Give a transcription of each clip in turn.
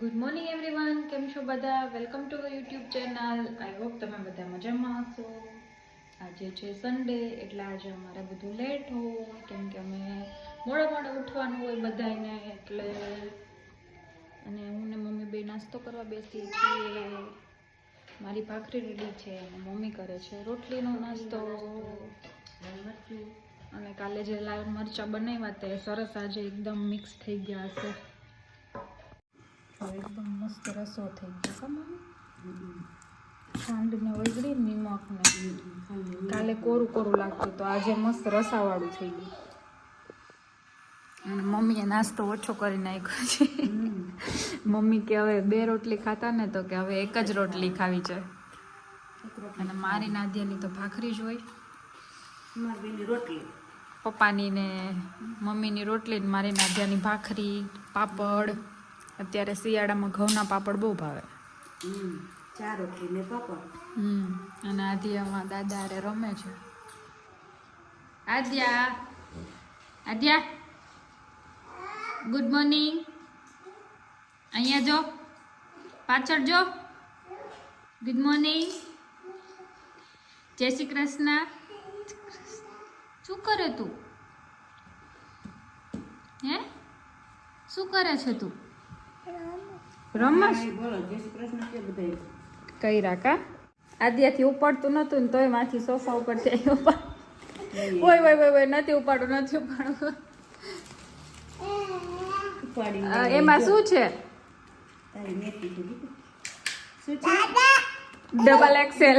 Good morning everyone કેમ છો બધા? Welcome to YouTube channel I hope તમે બધા મજામાં હશો. આજે છે સન્ડે એટલે આજે અમારે બધું લેટ હોય, કેમ કે અમે મોડા મોડા ઉઠવાનું હોય બધાને એટલે અને હું ને મમ્મી બે નાસ્તો કરવા બેસીએ છીએ. મારી ભાખરી રેડી છે. મમ્મી કરે છે રોટલીનો નાસ્તો. અને કાલે જે લાલ મરચાં બનાવ્યા તે સરસ આજે એકદમ મિક્સ થઈ ગયા હશે. તો એકદમ મસ્ત રસો થઈ ગયો કા ખાંડને ખાંડ ને ઓગળી કાલે કોરું કોરું લાગતું તો આજે મસ્ત રસાવાળું થઈ ગયું. અને મમ્મીએ નાસ્તો ઓછો કરી નાખ્યો છે. મમ્મી કે હવે બે રોટલી ખાતા ને તો કે હવે એક જ રોટલી ખાવી છે. અને મારી નાદિયાની તો ભાખરી જ હોય. રોટલી. પપ્પાની ને મમ્મીની રોટલી ને મારી નાદિયાની ભાખરી પાપડ. અત્યારે શિયાળામાં ઘઉંના પાપડ બહુ ભાવે. ચાર રોટલી ને પાપડ. હમ અને આદિયામાં દાદા હારે રમે છે. આદ્યા આદ્યા ગુડ મોર્નિંગ અહીંયા જો પાછળ જો. ગુડ મોર્નિંગ જય શ્રી કૃષ્ણ. શું કરે તું? હે? શું કરે છે તું? રમસ કા કે કઈ રાકા? આદ્યાથી ઉપાડતું નતું ને તોયમાંથી સોફા ઉપર છે ઓય ઓય ઓય ઓય નથી ઉપાડું નથી ઉપાડું એમાં શું છે? ડબલ એક્સેલ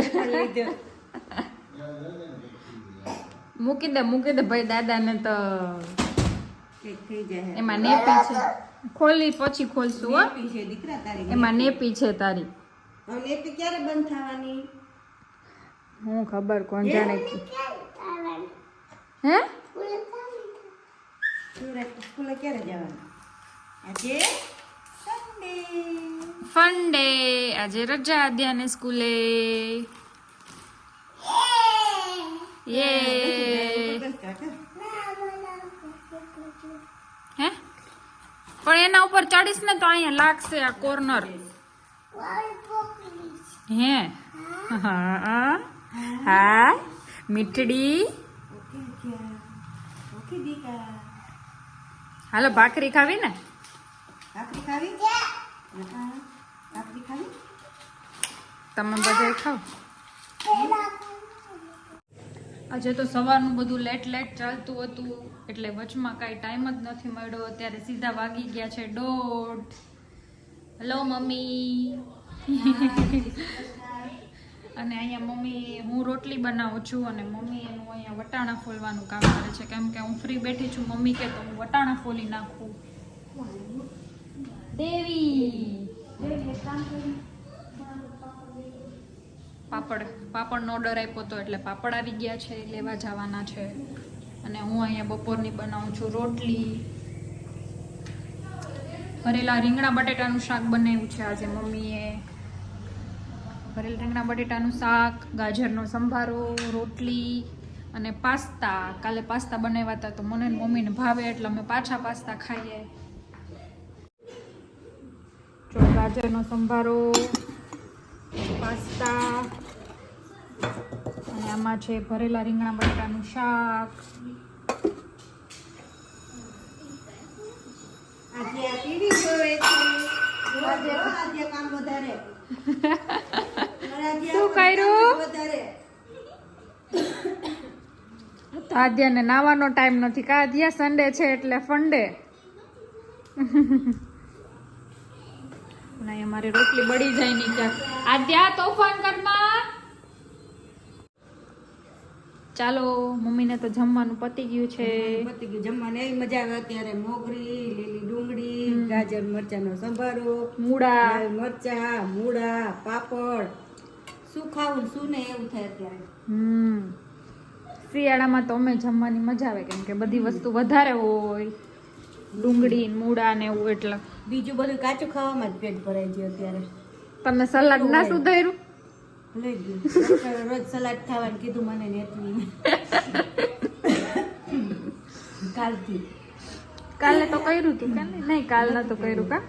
મૂકી દે મૂકી દે ભાઈ દાદાને તો એમાં નેપી છે. ખોલી પછી ખોલશું હો. છે દીકરા તારી એમાં નેપી છે તારી. નેપી ક્યારે બંધ થવાની? હું ખબર કોણ જાણે હે? સુરત સ્કૂલે ક્યારે જવાનું? આજે સન્ડે ફન આજે રજા આદ્યાને સ્કૂલે. યે પણ એના ઉપર ચડીશ ને તો અહીંયા લાગશે આ કોર્નર. હે? હા હા. મીઠડી. હાલો ભાખરી ખાવી ને? ખાવી? ખાવી? તમે બધા ખાઓ. આજે તો સવારનું બધું લેટ લેટ ચાલતું હતું એટલે વચમાં કાંઈ ટાઈમ જ નથી મળ્યો. અત્યારે સીધા વાગી ગયા છે દોઢ. Hello mummy. અને અહીંયા મમ્મી હું રોટલી બનાવું છું અને મમ્મી એનું અહીંયા વટાણા ફોલવાનું કામ કરે છે. કેમ કે હું ફ્રી બેઠી છું મમ્મી કે તો હું વટાણા ફોલી નાખું. દેવી પાપડ, પાપડનો ઓર્ડર આપ્યો હતો એટલે પાપડ આવી ગયા છે, લેવા જવાના છે. અને હું અહીંયા બપોરની બનાવું છું રોટલી. ભરેલા રીંગણા બટેટાનું શાક બનાવ્યું છે આજે મમ્મીએ. ભરેલ રીંગણા બટેટાનું શાક, ગાજરનો સંભારો, રોટલી અને પાસ્તા. કાલે પાસ્તા બનાવ્યા હતા તો મને મમ્મીને ભાવે એટલે અમે પાછા પાસ્તા ખાઈએ. જો ગાજરનો સંભારો પાસ્તા. અને આમાં છે ભરેલા રીંગણા બટાકાનું શાક. આજે આ ટીવી જોવે છે. આજે આજે કામ વધારે. શું કર્યું? વધારે. તો આદ્યાને નાવાનો ટાઈમ નથી કા આદ્યા સન્ડે છે એટલે ફંડે નહીં અમારી રોટલી બળી જાય નહીં ક્યાંક. આદ્યા તોફાન કરમાં ચાલો મમ્મીને તો જમવાનું પતી ગયું છે. પતી ગયું. જમવાની એવી મજા આવે. અત્યારે મોગરી લીલી ડુંગળી ગાજર મરચાંનો સંભારો મૂળા. મરચા મૂળા પાપડ. શું ખાવું શું ને એવું થાય અત્યારે. હમ. શિયાળામાં તો અમે જમવાની મજા આવે કેમ કે બધી વસ્તુ વધારે હોય. ડુંગળી મૂળા ને એવું એટલે. બીજું બધું કાચું ખાવામાં જ પેટ ભરાય છે અત્યારે. તમે સલાડ ના સુધાર્યું રોજ સલાડ ખાવાનું કીધું મને કાલથી. કાલે તો કર્યું તું કે નહીં? કાલ નતું કર્યું કા?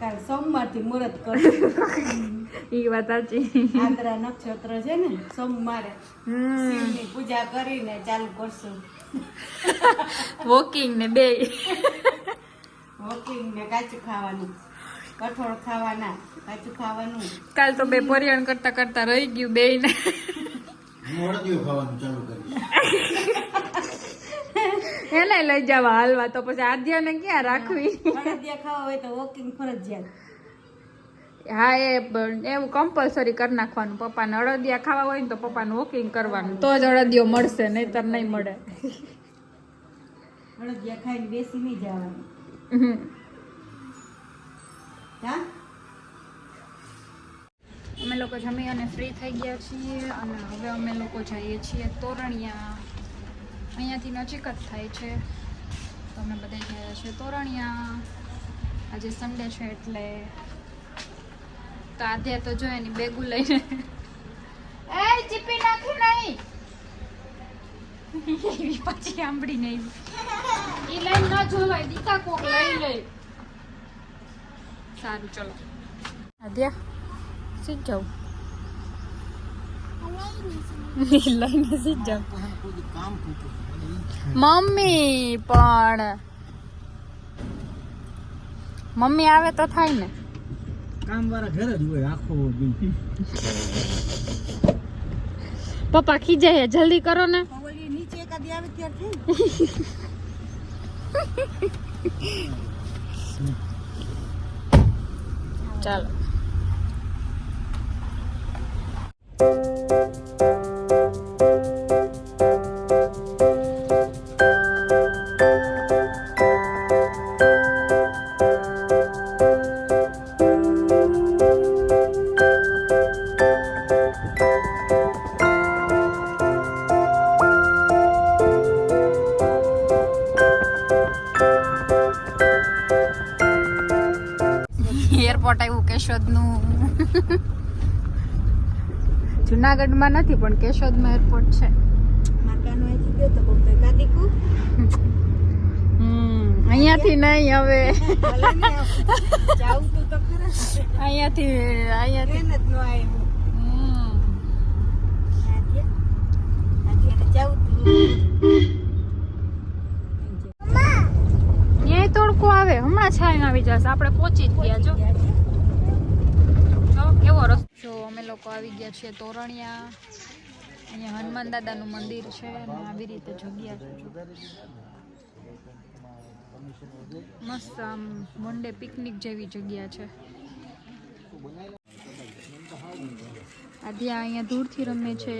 કાલ સોમવારથી મુહૂર્ત કરશું. એ વાત સાચી. આંદ્રા નક્ષત્ર છે ને સોમવારે શિવની પૂજા કરીને ચાલુ કરશું. વોકિંગ ને બે વોકિંગ ને કાચું ખાવાનું કઠોળ ખાવાનું. કાલ તો બે પરિયણ કરતા કરતા રહી ગયું બે ને એને લઈ જવા હાલવા તો પછી આધ્યાને ક્યાં રાખવી? અડદિયા ખાવા હોય તો વોકિંગ ફરજિયાત. હા એ પણ એવું કમ્પલસરી કરી નાખવાનું. પપ્પાને અડદિયા ખાવા હોય ને તો પપ્પાને વોકિંગ કરવાનું. તો જ અડદિયો મળશે નહીતર નહીં મળે. અડદિયા ખાઈને બેસી નહીં જવાનું. હા? લોકો જમી અને ફ્રી થઈ ગયા છીએ અને હવે અમે લોકો જઈએ છીએ તોરણિયા. અહીંયાથી નજીક જ થાય છે. તો અમે બધા ગયા છીએ તોરણિયા. આજે સન્ડે છે એટલે તો આધ્યા તો જો એની બેગું લઈને. એ ચીપી નાખી નહીં. એવી પછી સાંભળી નહીં એ લઈને ન જોવાય દીકા કોક લઈ લે. સારું ચલો. આધ્યા. સીધ જાઉં? લઈને સીધ મમ્મી પણ મમ્મી આવે તો થાય ને. કામ વાળા ઘરે જ હોય આખો પપ્પા ખીજાય જલ્દી કરો ને. નીચે એકાદી આવે ત્યારથી ચાલો. એરપોર્ટ આવ્યું કેશોદનું જુનાગઢમાં નથી પણ કેશોદમાં એરપોર્ટ છે. માકાનો અહીંથી ગયો તો કોક કાદીકુ હમ અહીંયાથી નહીં હવે. ને જાવું તો ખરા. અહીંયાથી અહીંયાથી. જ ન આવ્યું ન્યાય તડકો આવે. હમણાં છાય આવી જશે. આપણે પહોંચી જ ગયા જો. કેવો રસ્તો? જો અમે લોકો આવી ગયા છીએ તોરણિયા. અહીંયા હનુમાન દાદાનું મંદિર છે અને આવી રીતે જગ્યા છે. મસ્ત આમ મંડે પિકનિક જેવી જગ્યા છે. આદ્યા અહીંયા દૂરથી રમે છે.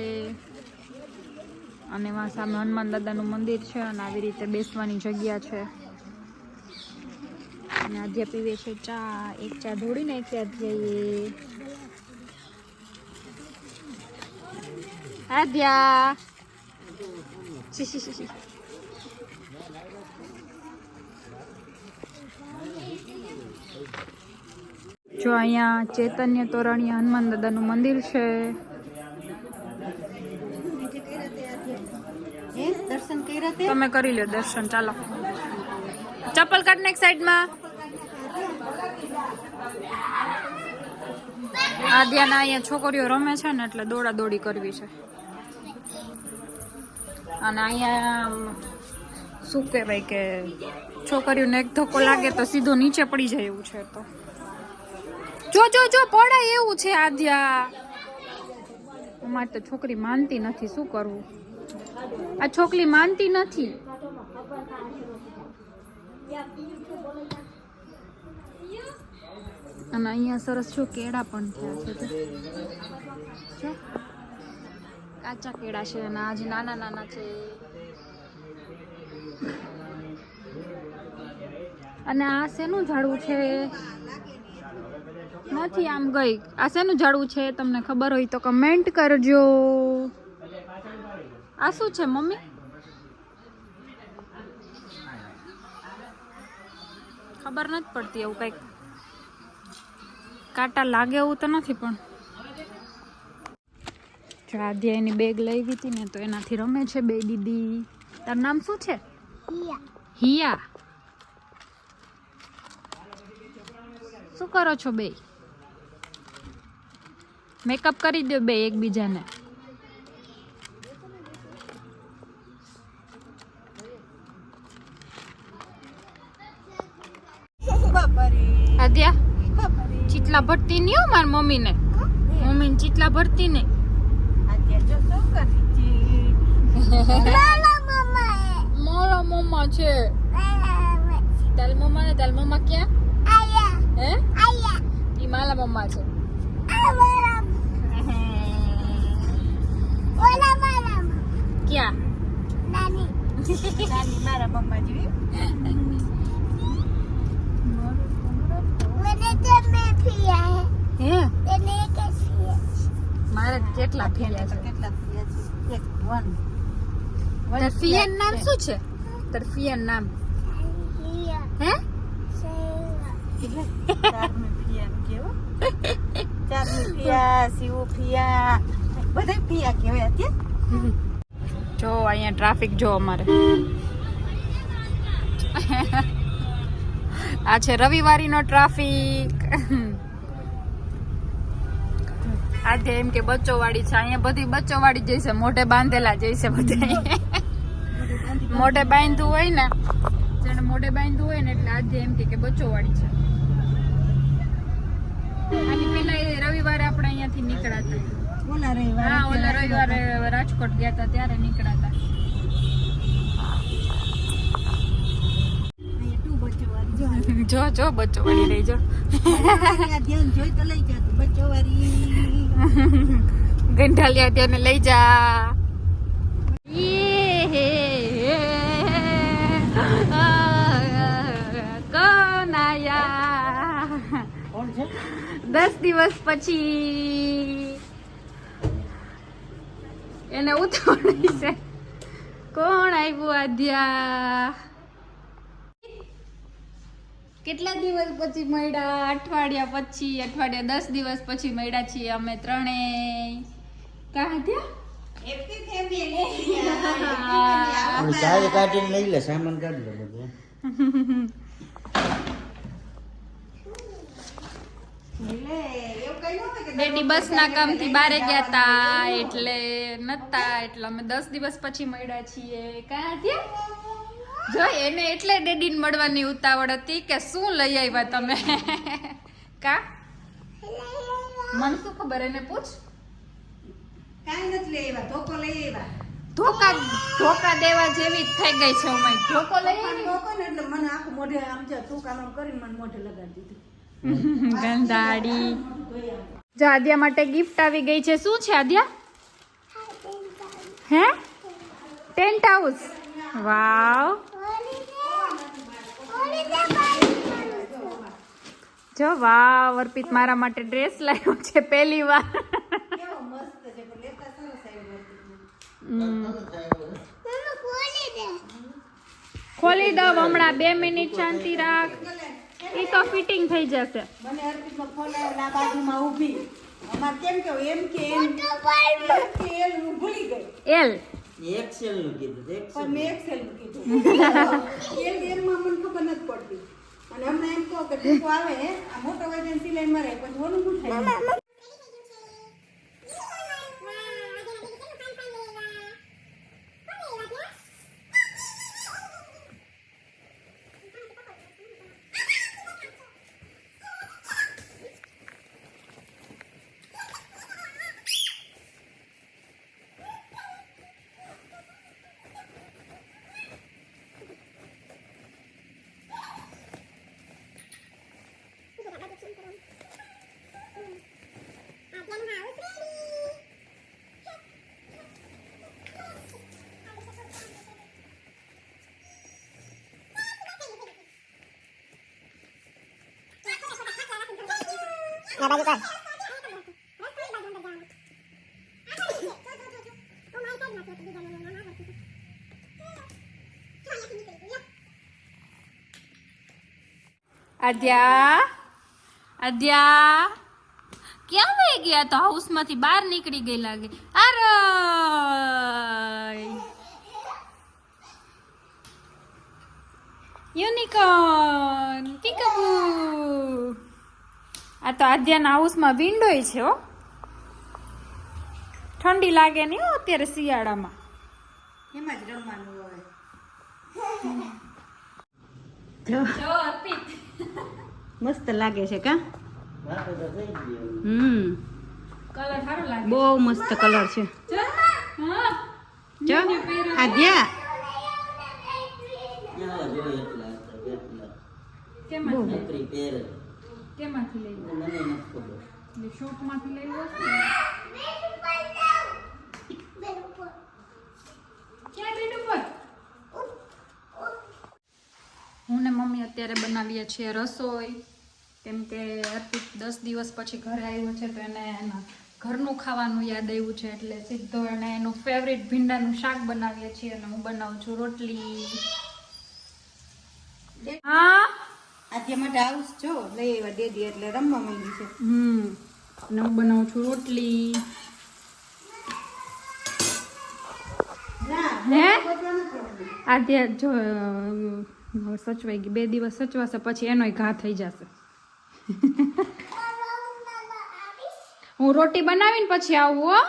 અને વાં સામે હનુમાન દાદાનું મંદિર છે અને આવી રીતે બેસવાની જગ્યા છે. અને આજે પીવે છે ચા. એક ચા ઢોળી નાખી આધ્યાએ આધ્યા. જો અહીંયા ચૈતન્ય તોરણીય હનુમાન દાદાનું મંદિર છે. તમે કરી લો દર્શન ચાલો. ચપ્પલ કાઢ એક સાઈડમાં. આદ્યાના અહીંયા છોકરીઓ રમે છે ને એટલે દોડા દોડી કરવી છે. અને અહીંયા શું કહેવાય કે છોકરીઓને એક ધક્કો લાગે તો સીધો નીચે પડી જાય એવું છે તો. જો જો જો પડે એવું છે આદ્યા. અમારે તો છોકરી માનતી નથી, શું કરવું? આ છોકરી માનતી નથી. અને અહીંયા સરસ શું કેળા પણ થયા છે કાચા કેળા છે અને આજે નાના નાના છે અને આ શેનું ઝાડવું છે? નથી આમ ગઈ આ શેનું ઝાડવું છે તમને ખબર હોય તો કમેન્ટ કરજો. આ શું છે મમ્મી? ખબર નથી પડતી એવું કંઈક. કાંટા લાગે એવું તો નથી પણ. આદ્યા એની બેગ લઈ ગઈ હતી ને તો એનાથી રમે છે બે દીદી. તારું નામ શું છે? હિયા. શું કરો છો બે? મેકઅપ કરી દો બે એકબીજાને આદ્યા ચીટલા ભરતી નહીં હો મારી મમ્મીને. મમ્મીને ચીટલા ભરતી નહીં મારા મમ્મા છે. તારી મમ્મા ને તારી મમ્મા ક્યાં? હે? એ મારા મમ્મા છે. ક્યાં? મારા મમ્મા જેવી હે મારે કેટલા ફેર્યા છે? કેટલા થયા છે? એક વન તાર નામ શું છે? તાર ફિયન નામ. હે? ફિયા કેવો? ફિયા શિવ ફિયા. બધા ફિયા કહેવાય અત્યારે. જો અહીંયા ટ્રાફિક જો અમારે. આ છે રવિવારીનો ટ્રાફિક આજે એમ કે બચ્ચો વાળી છે અહીંયા બધી બચ્ચો વાળી જઈશે મોઢે બાંધેલા જઈશે બધા. મોઢે બાંધવું હોય ને જેને મોઢે બાંધું હોય ને એટલે આજે એમ કે બચ્ચો વાળી છે. આની પેલા એ રવિવારે આપણે અહીંયાથી નીકળાતા ઓલા રવિવારે હા ઓલા રવિવારે રાજકોટ ગયા હતા ત્યારે નીકળ્યા અહીંયા ટુ બચ્ચો વાળી જો જો બચ્ચો વાળી લઈ જો ધ્યાન જોઈ તો લઈ જા. બચ્ચો વાળી ગંઠાલિયા તેને લઈ જા દસ દિવસ પછી એને ઉતરણી છે. કોણ આવ્યું આદ્યા? કેટલા દિવસ પછી મળ્યા? અઠવાડિયા પછી અઠવાડિયા દસ દિવસ પછી મળ્યા છીએ અમે ત્રણેય. કા કાઢીને લઈ લે સામાન કાઢી લે બધું. ડેડી બસ ના કામથી બારે ગયા તા એટલે નતા એટલે અમે દસ દિવસ પછી મળ્યા છીએ. ક્યાં આદ્યા જો એને એટલે ડેડી ને મળવાની ઉતાવળ હતી કે શું લઈ આવ્યા તમે? કા? મને શું ખબર? એને પૂછ. કાંઈ નથી લઈ આવ્યા ધોકો લઈ આવ્યા. ધોકા ધોકા દેવા જેવી જ થઈ ગઈ છે અમે ધોકો લઈ આવી? ધોકો ને એટલે મને આખું મોઢે આમ છે તું કામ કરીને મને મોઢે લગાડી દીધું. ગંધાડી. જો આદ્યા માટે ગિફ્ટ આવી ગઈ છે. શું છે આદ્યા? હે ટેન્ટ હાઉસ વાવ જો વાવ અર્પિત મારા માટે ડ્રેસ લાવ્યો છે પહેલી વાર. કેવો મસ્ત છે પણ લેતા સરસ આવ્યું ખોલી દઉં હમણાં બે મિનિટ શાંતિ રાખ. એ તો ફિટિંગ થઈ જશે. મને અર્પિતમાં ફોન બાજુમાં ઊભી. અમાર કેમ કે એમ કે એમ એમ કે એલ હું ભૂલી ગઈ. એલ. એક્સેલનું કીધું પણ મેં એક્સેલનું કીધું એલ એલમાં મને ખબર નથી પડતી. અને હમણાં એમ કહો કે આવે આ મોટો વજન સિલાઈ રહે પછી શું થાય? આદ્યા આદ્યા ક્યાં વહી ગયા તો હાઉસમાંથી બહાર નીકળી ગઈ લાગે આરય યુનિકોર્ન પીકાબુ આ તો આદ્યાના હાઉસમાં વિન્ડોય છે હો. ઠંડી લાગે નહીં હો અત્યારે શિયાળામાં. એમાં જ રમવાનું હોય. મસ્ત લાગે છે કા? વાતો તો થઈ ગયો. હમ. કલર સારો લાગે બહુ મસ્ત કલર છે. જો. આદ્યા કેમ કેટલા. કેમાંથી લઈ મને નથી ખબર. એટલે શોપમાંથી લઈ લો ક્યાં બેડ ઉપર? હું ને મમ્મી અત્યારે બનાવીએ છીએ રસોઈ. કેમ કે અર્પિત દસ દિવસ પછી ઘરે આવ્યો છે તો એને એના ઘરનું ખાવાનું યાદ આવ્યું છે એટલે સીધો એને એનું ફેવરિટ ભીંડાનું શાક બનાવીએ છીએ અને હું બનાવું છું રોટલી. હા? આદ્યા માટે હાઉસ જો લઈ આવ્યા દેદી એટલે રમવા માંડી છે. હમ અને હું બનાવું છું રોટલી. આદ્ય જો સચવાઈ ગઈ. બે દિવસ સચવાશે પછી એનોય ઘા થઈ જશે. હું રોટી બનાવીને પછી આવું હો.